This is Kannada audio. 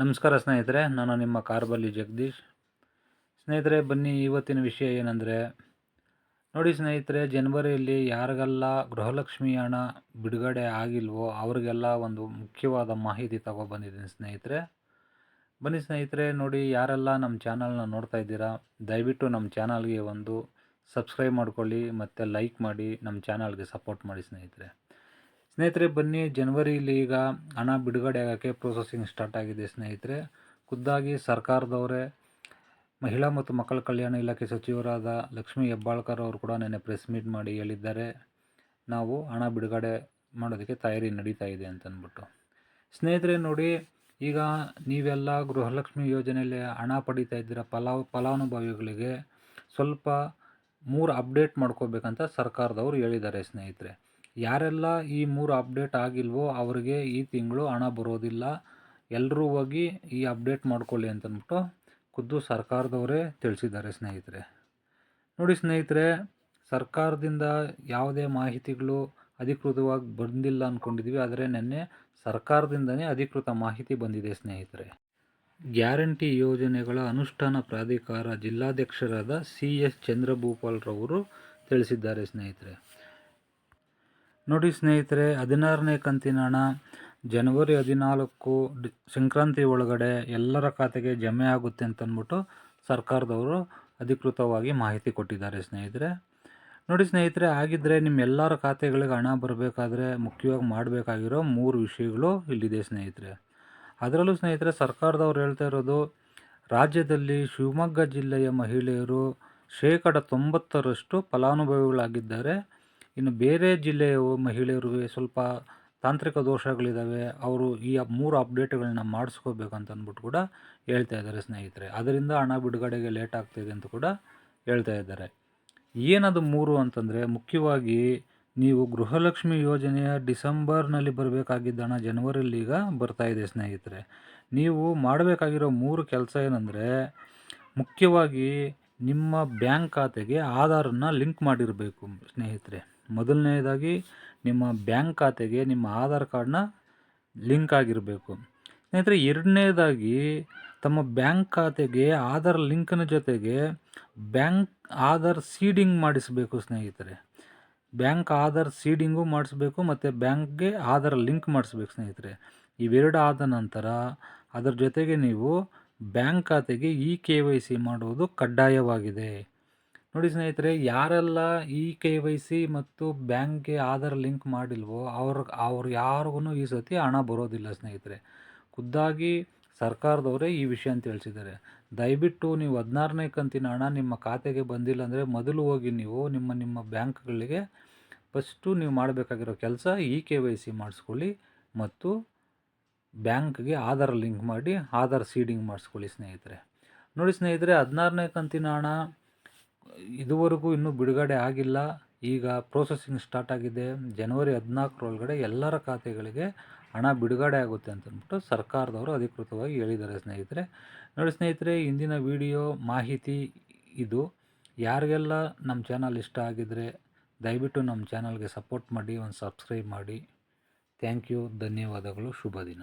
ನಮಸ್ಕಾರ ಸ್ನೇಹಿತರೆ, ನಾನು ನಿಮ್ಮ ಕಾರ್ಬಲ್ಲಿ ಜಗದೀಶ್. ಸ್ನೇಹಿತರೆ, ಬನ್ನಿ ಇವತ್ತಿನ ವಿಷಯ ಏನಂದರೆ, ನೋಡಿ ಸ್ನೇಹಿತರೆ, ಜನವರಿಯಲ್ಲಿ ಯಾರಿಗೆಲ್ಲ ಗೃಹಲಕ್ಷ್ಮಿ ಹಣ ಬಿಡುಗಡೆ ಆಗಿಲ್ವೋ ಅವರಿಗೆಲ್ಲ ಒಂದು ಮುಖ್ಯವಾದ ಮಾಹಿತಿ ತಗೊಬಂದಿದ್ದೀನಿ ಸ್ನೇಹಿತರೆ. ಬನ್ನಿ ಸ್ನೇಹಿತರೆ, ನೋಡಿ ಯಾರೆಲ್ಲ ನಮ್ಮ ಚಾನಲ್ನ ನೋಡ್ತಾ ಇದ್ದೀರಾ, ದಯವಿಟ್ಟು ನಮ್ಮ ಚಾನಲ್ಗೆ ಒಂದು ಸಬ್ಸ್ಕ್ರೈಬ್ ಮಾಡ್ಕೊಳ್ಳಿ ಮತ್ತು ಲೈಕ್ ಮಾಡಿ ನಮ್ಮ ಚಾನಲ್ಗೆ ಸಪೋರ್ಟ್ ಮಾಡಿ ಸ್ನೇಹಿತರೆ. ಸ್ನೇಹಿತರೆ, ಬನ್ನಿ. ಜನವರಿಲಿ ಈಗ ಹಣ ಬಿಡುಗಡೆ ಆಗೋಕ್ಕೆ ಪ್ರೊಸೆಸಿಂಗ್ ಸ್ಟಾರ್ಟ್ ಆಗಿದೆ ಸ್ನೇಹಿತರೆ. ಖುದ್ದಾಗಿ ಸರ್ಕಾರದವರೇ, ಮಹಿಳಾ ಮತ್ತು ಮಕ್ಕಳ ಕಲ್ಯಾಣ ಇಲಾಖೆ ಸಚಿವರಾದ ಲಕ್ಷ್ಮೀ ಹೆಬ್ಬಾಳ್ಕರ್ ಅವರು ಕೂಡ ನೆನ್ನೆ ಪ್ರೆಸ್ ಮೀಟ್ ಮಾಡಿ ಹೇಳಿದ್ದಾರೆ. ನಾವು ಹಣ ಬಿಡುಗಡೆ ಮಾಡೋದಕ್ಕೆ ತಯಾರಿ ನಡೀತಾ ಇದೆ ಅಂತಂದ್ಬಿಟ್ಟು. ಸ್ನೇಹಿತರೆ, ನೋಡಿ, ಈಗ ನೀವೆಲ್ಲ ಗೃಹಲಕ್ಷ್ಮಿ ಯೋಜನೆಯಲ್ಲಿ ಹಣ ಪಡೀತಾ ಇದ್ದೀರ? ಫಲಾವ್ ಫಲಾನುಭವಿಗಳಿಗೆ ಸ್ವಲ್ಪ ಮೂರು ಅಪ್ಡೇಟ್ ಮಾಡ್ಕೋಬೇಕಂತ ಸರ್ಕಾರದವರು ಹೇಳಿದ್ದಾರೆ ಸ್ನೇಹಿತರೆ. ಯಾರೆಲ್ಲ ಈ ಮೂರು ಅಪ್ಡೇಟ್ ಆಗಿಲ್ವೋ ಅವರಿಗೆ ಈ ತಿಂಗಳು ಹಣ ಬರೋದಿಲ್ಲ. ಎಲ್ಲರೂ ಹೋಗಿ ಈ ಅಪ್ಡೇಟ್ ಮಾಡ್ಕೊಳ್ಳಿ ಅಂತಂದ್ಬಿಟ್ಟು ಖುದ್ದು ಸರ್ಕಾರದವರೇ ತಿಳಿಸಿದ್ದಾರೆ ಸ್ನೇಹಿತರೆ. ನೋಡಿ ಸ್ನೇಹಿತರೆ, ಸರ್ಕಾರದಿಂದ ಯಾವುದೇ ಮಾಹಿತಿಗಳು ಅಧಿಕೃತವಾಗಿ ಬಂದಿಲ್ಲ ಅಂದ್ಕೊಂಡಿದ್ವಿ ಆದರೆ ನಿನ್ನೆ ಸರ್ಕಾರದಿಂದನೇ ಅಧಿಕೃತ ಮಾಹಿತಿ ಬಂದಿದೆ ಸ್ನೇಹಿತರೆ. ಗ್ಯಾರಂಟಿ ಯೋಜನೆಗಳ ಅನುಷ್ಠಾನ ಪ್ರಾಧಿಕಾರ ಜಿಲ್ಲಾಧ್ಯಕ್ಷರಾದ ಸಿ ಎಸ್ ಚಂದ್ರಭೂಪಾಲ್ರವರು ತಿಳಿಸಿದ್ದಾರೆ ಸ್ನೇಹಿತರೆ. ನೋಡಿ ಸ್ನೇಹಿತರೆ, ಹದಿನಾರನೇ ಕಂತಿನ ಹಣ ಜನವರಿ ಹದಿನಾಲ್ಕು ಸಂಕ್ರಾಂತಿ ಒಳಗಡೆ ಎಲ್ಲರ ಖಾತೆಗೆ ಜಮೆ ಆಗುತ್ತೆ ಅಂತಂದ್ಬಿಟ್ಟು ಸರ್ಕಾರದವರು ಅಧಿಕೃತವಾಗಿ ಮಾಹಿತಿ ಕೊಟ್ಟಿದ್ದಾರೆ ಸ್ನೇಹಿತರೆ. ನೋಡಿ ಸ್ನೇಹಿತರೆ ಆಗಿದ್ದರೆ ನಿಮ್ಮೆಲ್ಲರ ಖಾತೆಗಳಿಗೆ ಹಣ ಬರಬೇಕಾದ್ರೆ ಮುಖ್ಯವಾಗಿ ಮಾಡಬೇಕಾಗಿರೋ ಮೂರು ವಿಷಯಗಳು ಇಲ್ಲಿದೆ ಸ್ನೇಹಿತರೆ. ಅದರಲ್ಲೂ ಸ್ನೇಹಿತರೆ, ಸರ್ಕಾರದವ್ರು ಹೇಳ್ತಾ ಇರೋದು, ರಾಜ್ಯದಲ್ಲಿ ಶಿವಮೊಗ್ಗ ಜಿಲ್ಲೆಯ ಮಹಿಳೆಯರು ಶೇಕಡ ತೊಂಬತ್ತರಷ್ಟು ಫಲಾನುಭವಿಗಳಾಗಿದ್ದಾರೆ. ಇನ್ನು ಬೇರೆ ಜಿಲ್ಲೆಯ ಮಹಿಳೆಯರಿಗೆ ಸ್ವಲ್ಪ ತಾಂತ್ರಿಕ ದೋಷಗಳಿದ್ದಾವೆ. ಅವರು ಈ ಮೂರು ಅಪ್ಡೇಟ್ಗಳನ್ನ ಮಾಡಿಸ್ಕೋಬೇಕಂತ ಅಂದ್ಬಿಟ್ಟು ಕೂಡ ಹೇಳ್ತಾ ಇದ್ದಾರೆ ಸ್ನೇಹಿತರೆ. ಅದರಿಂದ ಹಣ ಬಿಡುಗಡೆಗೆ ಲೇಟ್ ಆಗ್ತಿದೆ ಅಂತ ಕೂಡ ಹೇಳ್ತಾ ಇದ್ದಾರೆ. ಏನದು ಮೂರು ಅಂತಂದರೆ, ಮುಖ್ಯವಾಗಿ ನೀವು ಗೃಹಲಕ್ಷ್ಮಿ ಯೋಜನೆಯ ಡಿಸೆಂಬರ್ನಲ್ಲಿ ಬರಬೇಕಾಗಿದ್ದ ಹಣ ಜನವರಿಯಲ್ಲಿ ಈಗ ಬರ್ತಾಯಿದೆ ಸ್ನೇಹಿತರೆ. ನೀವು ಮಾಡಬೇಕಾಗಿರೋ ಮೂರು ಕೆಲಸ ಏನಂದರೆ, ಮುಖ್ಯವಾಗಿ ನಿಮ್ಮ ಬ್ಯಾಂಕ್ ಖಾತೆಗೆ ಆಧಾರನ್ನು ಲಿಂಕ್ ಮಾಡಿರಬೇಕು, ಸ್ನೇಹಿತರೆ. ಮೊದಲನೇದಾಗಿ, ನಿಮ್ಮ ಬ್ಯಾಂಕ್ ಖಾತೆಗೆ ನಿಮ್ಮ ಆಧಾರ್ ಕಾರ್ಡ್ನ ಲಿಂಕ್ ಆಗಿರಬೇಕು. ಸ್ನೇಹಿತರೆ, ಎರಡನೇದಾಗಿ, ತಮ್ಮ ಬ್ಯಾಂಕ್ ಖಾತೆಗೆ ಆಧಾರ್ ಲಿಂಕ್ನ ಜೊತೆಗೆ ಬ್ಯಾಂಕ್ ಆಧಾರ್ ಸೀಡಿಂಗ್ ಮಾಡಿಸಬೇಕು, ಸ್ನೇಹಿತರೆ. ಬ್ಯಾಂಕ್ ಆಧಾರ್ ಸೀಡಿಂಗು ಮಾಡಿಸ್ಬೇಕು, ಮತ್ತು ಬ್ಯಾಂಕ್ಗೆ ಆಧಾರ್ ಲಿಂಕ್ ಮಾಡಿಸ್ಬೇಕು, ಸ್ನೇಹಿತರೆ. ಇವೆರಡು ಆದ ನಂತರ, ಅದರ ಜೊತೆಗೆ ನೀವು ಬ್ಯಾಂಕ್ ಖಾತೆಗೆ ಇ ಕೆ ವೈ ಸಿ ಮಾಡುವುದು ಕಡ್ಡಾಯವಾಗಿದೆ. ನೋಡಿ ಸ್ನೇಹಿತರೆ, ಯಾರೆಲ್ಲ ಇ ಕೆ ವೈ ಸಿ ಮತ್ತು ಬ್ಯಾಂಕ್ಗೆ ಆಧಾರ್ ಲಿಂಕ್ ಮಾಡಿಲ್ವೋ, ಅವ್ರ, ಅವ್ರು ಯಾರಿಗೂ ಈ ಸತಿ ಹಣ ಬರೋದಿಲ್ಲ ಸ್ನೇಹಿತರೆ. ಖುದ್ದಾಗಿ ಸರ್ಕಾರದವರೇ ಈ ವಿಷಯ ಅಂತ ತಿಳಿಸಿದ್ದಾರೆ ದಯವಿಟ್ಟು ನೀವು ಹದಿನಾರನೇ ಕಂತಿನ ಹಣ ನಿಮ್ಮ ಖಾತೆಗೆ ಬಂದಿಲ್ಲ ಅಂದರೆ ಮೊದಲು ಹೋಗಿ ನೀವು ನಿಮ್ಮ ನಿಮ್ಮ ಬ್ಯಾಂಕ್ಗಳಿಗೆ ಫಸ್ಟು ನೀವು ಮಾಡಬೇಕಾಗಿರೋ ಕೆಲಸ ಇ ಕೆ ವೈ ಸಿ ಮಾಡಿಸ್ಕೊಳ್ಳಿ ಮತ್ತು ಬ್ಯಾಂಕ್ಗೆ ಆಧಾರ್ ಲಿಂಕ್ ಮಾಡಿ ಆಧಾರ್ ಸೀಡಿಂಗ್ ಮಾಡಿಸ್ಕೊಳ್ಳಿ ಸ್ನೇಹಿತರೆ. ನೋಡಿ ಸ್ನೇಹಿತರೆ, ಹದಿನಾರನೇ ಕಂತಿನ ಹಣ ಇದುವರೆಗೂ ಇನ್ನೂ ಬಿಡುಗಡೆ ಆಗಿಲ್ಲ. ಈಗ ಪ್ರೊಸೆಸಿಂಗ್ ಸ್ಟಾರ್ಟ್ ಆಗಿದೆ. ಜನವರಿ ಹದಿನಾಲ್ಕರೊಳಗಡೆ ಎಲ್ಲರ ಖಾತೆಗಳಿಗೆ ಹಣ ಬಿಡುಗಡೆ ಆಗುತ್ತೆ ಅಂತಂದ್ಬಿಟ್ಟು ಸರ್ಕಾರದವರು ಅಧಿಕೃತವಾಗಿ ಹೇಳಿದ್ದಾರೆ ಸ್ನೇಹಿತರೆ. ನೋಡಿ ಸ್ನೇಹಿತರೆ, ಇಂದಿನ ವಿಡಿಯೋ ಮಾಹಿತಿ ಇದು. ಯಾರಿಗೆಲ್ಲ ನಮ್ಮ ಚಾನಲ್ ಇಷ್ಟ ಆಗಿದರೆ ದಯವಿಟ್ಟು ನಮ್ಮ ಚಾನಲ್ಗೆ ಸಪೋರ್ಟ್ ಮಾಡಿ, ಒಂದು ಸಬ್ಸ್ಕ್ರೈಬ್ ಮಾಡಿ. ಥ್ಯಾಂಕ್ ಯು ಧನ್ಯವಾದಗಳು ಶುಭ ದಿನ.